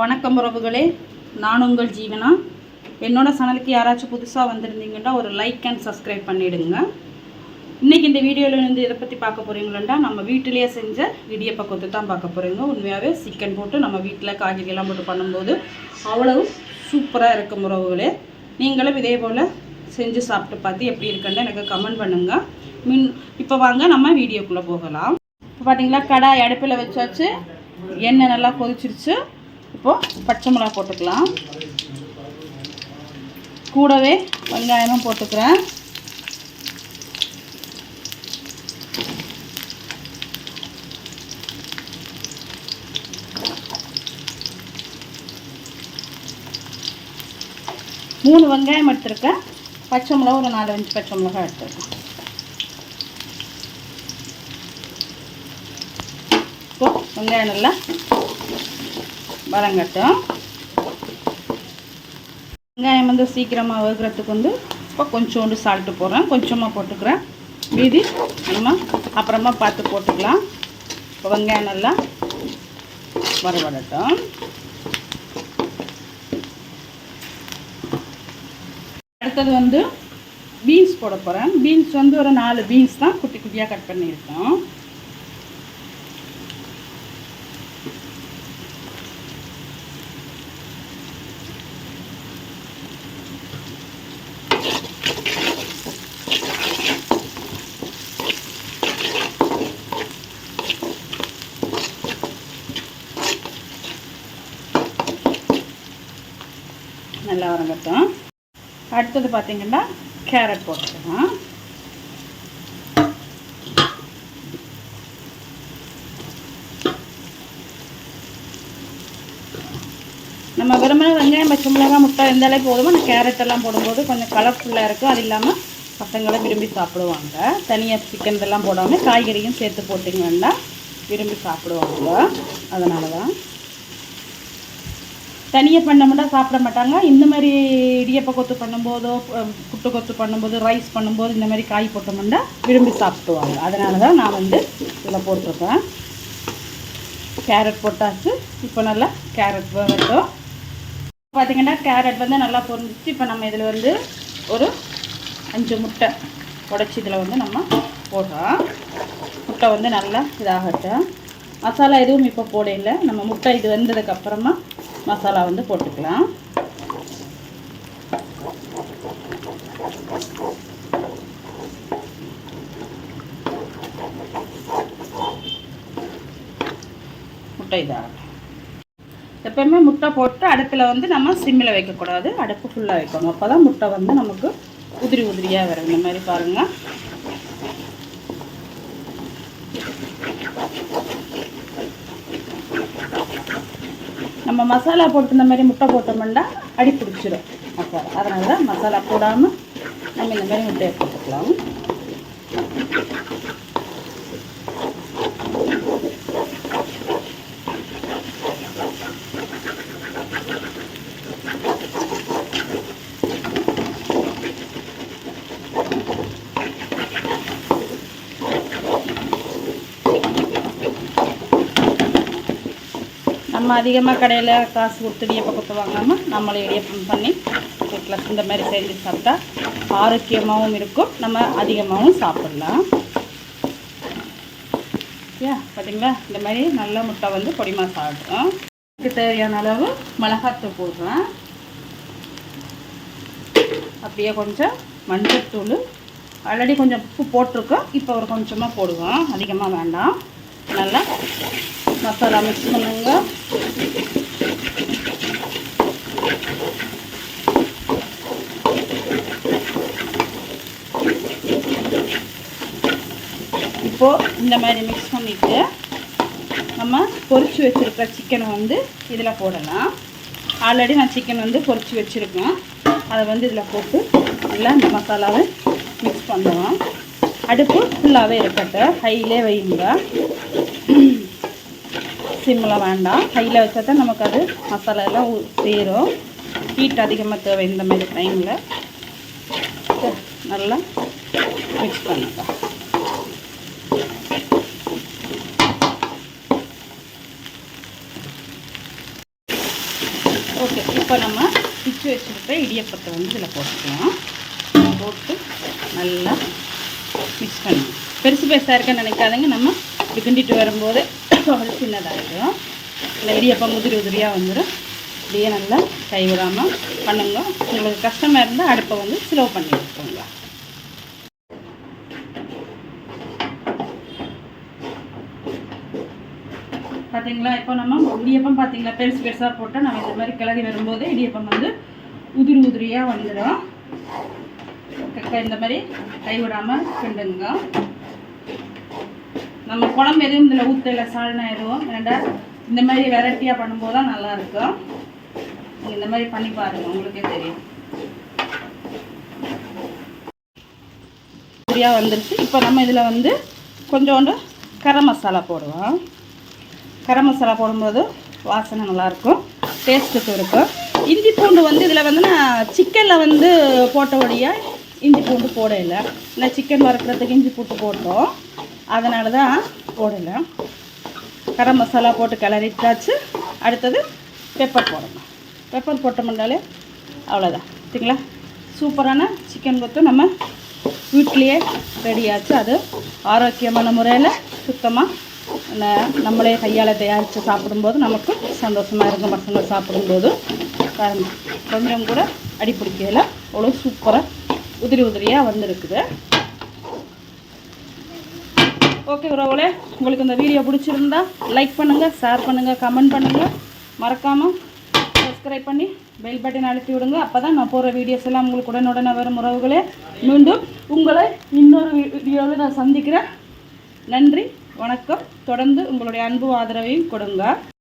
வணக்கம் உறவுகளே. நான் உங்கள் ஜீவனா. என்னோடய சேனலுக்கு யாராச்சும் புதுசாக வந்திருந்தீங்கன்னா ஒரு லைக் அண்ட் சப்ஸ்கிரைப் பண்ணிவிடுங்க இன்றைக்கி இந்த வீடியோவில் வந்து இதை பற்றி பார்க்க போகிறீங்களா நம்ம வீட்டிலேயே செஞ்ச இடியப்ப கொத்து தான் பார்க்க போகிறீங்க உண்மையாகவே சிக்கன் போட்டு நம்ம வீட்டில் காய்கறியெல்லாம் போட்டு பண்ணும்போது அவ்வளவு சூப்பராக இருக்கும் உறவுகளே. நீங்களும் இதே போல் செஞ்சு சாப்பிட்டு பார்த்து எப்படி இருக்குன்னு எனக்கு கமெண்ட் பண்ணுங்கள் மின் இப்போ வாங்க நம்ம வீடியோக்குள்ளே போகலாம். இப்போ பார்த்தீங்களா கடாய் அடுப்பில் வச்சாச்சு. எண்ணெய் நல்லா கொதிச்சிருச்சு. இப்போது பச்சை மிளகா போட்டுக்கலாம். கூடவே வெங்காயமும் போட்டுக்கிறேன். மூணு வெங்காயம் எடுத்திருக்கேன். பச்சை மிளகா ஒரு நாலு அஞ்சு பச்சை மிளகா எடுத்துருக்கேன். இப்போ வெங்காயம் நல்லா வதங்கட்டும் வெங்காயம் வந்து சீக்கிரமாக வேகிறதுக்கு வந்து இப்போ கொஞ்சோண்டு சால்ட்டு போடுறேன். கொஞ்சமாக போட்டுக்கிறேன். மீதி நம்ம அப்புறமா பார்த்து போட்டுக்கலாம். இப்போ வெங்காயம் நல்லா வறுவடட்டும். அடுத்தது வந்து பீன்ஸ் போட போகிறேன் பீன்ஸ் வந்து ஒரு நாலு பீன்ஸ் தான் குட்டி குட்டியாக கட் பண்ணியிருக்கோம். நல்லா வரங்கட்டும் அடுத்தது பார்த்தீங்கன்னா கேரட் போட்டுக்கலாம். நம்ம விரும்பின வெங்காயம் பச்சை மிளகாய் முட்டை இருந்தாலே போதுமோ? அந்த கேரட் எல்லாம் போடும்போது கொஞ்சம் கலர்ஃபுல்லாக இருக்கும். அது இல்லாமல் பசங்களும் விரும்பி சாப்பிடுவாங்க. தனியாக சிக்கன் இதெல்லாம் போடாமல் காய்கறியும் சேர்த்து போட்டிங்கன்னா விரும்பி சாப்பிடுவாங்க. அதனால தான் தனியாக பண்ணோம்னா சாப்பிட மாட்டாங்க. இந்த மாதிரி இடியப்ப கொத்து பண்ணும்போதோ குட்டு புட்டு கொத்து பண்ணும்போது ரைஸ் பண்ணும்போது இந்த மாதிரி காய் போட்டோம்னா விரும்பி சாப்பிடுவாங்க அதனால தான் நான் வந்து இதில் போட்டிருக்கேன். கேரட் போட்டாச்சு. இப்போ நல்லா கேரட் வேகட்டும் பார்த்தீங்கன்னா கேரட் வந்து நல்லா பொரிஞ்சிச்சு. இப்போ நம்ம இதில் வந்து ஒரு அஞ்சு முட்டை உடச்சி இதில் வந்து நம்ம போடுறோம் முட்டை வந்து நல்லா இதாகட்டும். மசாலா எதுவும் இப்போ போடையில நம்ம முட்டை இது வந்ததுக்கப்புறமா மசாலா வந்து போட்டுக்கலாம். முட்டை தான் எப்பயுமே முட்டை போட்டு அடுப்பில் வந்து நம்ம சிம்மில் வைக்கக்கூடாது. அடுப்பு ஃபுல்லாக வைக்கணும். அப்போ தான் முட்டை வந்து நமக்கு உதிரி உதிரியாக வரும். இந்த மாதிரி பாருங்கள் நம்ம மசாலா போட்டு இந்த மாதிரி முட்டை போட்டோம்னா அடி பிடிச்சிரும். மசாலா அதனால தான் மசாலா போடாமல் நம்ம இந்த மாதிரி முட்டையை போட்டுக்கலாம். நம்ம அதிகமாக கடையில் காசு கொடுத்து இடியப்பம் கொடுத்து வாங்காமல் நம்மளே இடியப்பம் பண்ணி வீட்டில் இந்த மாதிரி செஞ்சு சாப்பிட்டா ஆரோக்கியமாகவும் இருக்கும். நம்ம அதிகமாகவும் சாப்பிட்லாம். யா பார்த்தீங்களா இந்த மாதிரி நல்ல முட்டை வந்து பொடிமா சாப்பிட்றோம் இதுக்கு தேவையான அளவு மிளகாத்தூள் போடுறேன். அப்படியே கொஞ்சம் மஞ்சத்தூள். ஆல்ரெடி கொஞ்சம் உப்பு போட்டிருக்கோம். இப்போ ஒரு கொஞ்சமாக போடுவோம். அதிகமாக வேண்டாம். நல்லா மசாலா மிக்ஸ் பண்ணுங்க. இப்போது இந்த மாதிரி மிக்ஸ் பண்ணிவிட்டு நம்ம பொறிச்சு வச்சுருக்க சிக்கனை வந்து இதில் போடலாம். ஆல்ரெடி நான் சிக்கன் வந்து பொறிச்சு வச்சுருக்கேன். அதை வந்து இதில் போட்டு நல்லா இந்த மசாலாவை மிக்ஸ் பண்ணுவோம் அடுப்பு ஃபுல்லாகவே இருக்கட்டும். ஹையிலே வைங்க. சிம்மில் வேண்டாம். கையில் வச்சா தான் நமக்கு அது மசாலா எல்லாம் சேரும். ஹீட் அதிகமாக தேவை இந்த மாதிரி டைமில் நல்லா மிக்ஸ் பண்ணுங்க. ஓகே இப்போ நம்ம பிச்சு வச்சுருக்க இடியப்பத்தை வந்து இதில் போட்டுக்கலாம். போட்டு நல்லா மிக்ஸ் பண்ணணும். பெருசு பெருசாக இருக்கன்னு நினைக்காதீங்க. நம்ம இப்படி கிண்டிட்டு வரும்போது ஒரு சின்னதாகிடும் இந்த இடியப்பம் உதிரி உதிரியாக வந்துடும் இப்படியே நல்லா கைவிடாமல் பண்ணுங்க. உங்களுக்கு கஷ்டமாக இருந்தால் அடுப்பை வந்து ஸ்லோ பண்ணி வச்சுக்கோங்க. பார்த்தீங்களா இப்போ நம்ம இடியப்பம் பார்த்தீங்களா பெருசு பெருசாக போட்டால் நம்ம இந்த மாதிரி கிளறி வரும்போது இடியப்பம் வந்து உதிரி உதிரியாக வந்துடும் இந்த மாதிரி கைவிடாமல் கிண்டுங்க. நம்ம குழம்பு எதுவும் இதில் ஊற்றல சால்னா எதுவும் வேண்டாம் இந்த மாதிரி வெரைட்டியாக பண்ணும்போது தான் நல்லாயிருக்கும். நீங்கள் இந்த மாதிரி பண்ணி பாருங்கள் உங்களுக்கே தெரியும். சரியாக வந்துருச்சு. இப்போ நம்ம இதில் வந்து கொஞ்சோண்டு கரம் மசாலா போடுவோம். கரம் மசாலா போடும்போது வாசனை நல்லாயிருக்கும். டேஸ்ட்டுக்கு இருக்கும். இஞ்சி பூண்டு வந்து இதில் வந்து நான் சிக்கனில் வந்து போட்டபடியாக இஞ்சி பூண்டு போடலை. நான் சிக்கன் வறுக்கிறதுக்கு இஞ்சி பூண்டு போட்டோம். அதனால தான் போடலை. கரம் மசாலா போட்டு கிளறிட்டாச்சு. அடுத்தது பெப்பர் போடணும். பெப்பர் போட்டோம்னாலே அவ்வளோதான் சரிங்களா? சூப்பரான சிக்கன் கொத்து நம்ம வீட்லேயே ரெடியாச்சு அது ஆரோக்கியமான முறையில் சுத்தமாக நம்மளே கையால் தயாரித்து சாப்பிடும்போது நமக்கு சந்தோஷமாக இருக்கும். பசங்க சாப்பிடும்போது கொஞ்சம் கூட அடி பிடிக்கல அவ்வளோ சூப்பராக உதிரி உதிரியாக வந்திருக்குது. ஓகே உறவுகளே உங்களுக்கு இந்த வீடியோ பிடிச்சிருந்தா லைக் பண்ணுங்கள் ஷேர் பண்ணுங்கள் கமெண்ட் பண்ணுங்கள் மறக்காமல் சப்ஸ்கிரைப் பண்ணி பெல் பட்டன் அழுத்தி விடுங்க. அப்போ தான் நான் போகிற வீடியோஸ் எல்லாம் உங்களுக்கு உடனுடனே வரும் உறவுகளே. மீண்டும் உங்களை இன்னொரு வீடியோவில் நான் சந்திக்கிறேன். நன்றி வணக்கம். தொடர்ந்து உங்களுடைய அன்பு ஆதரவையும் கொடுங்க.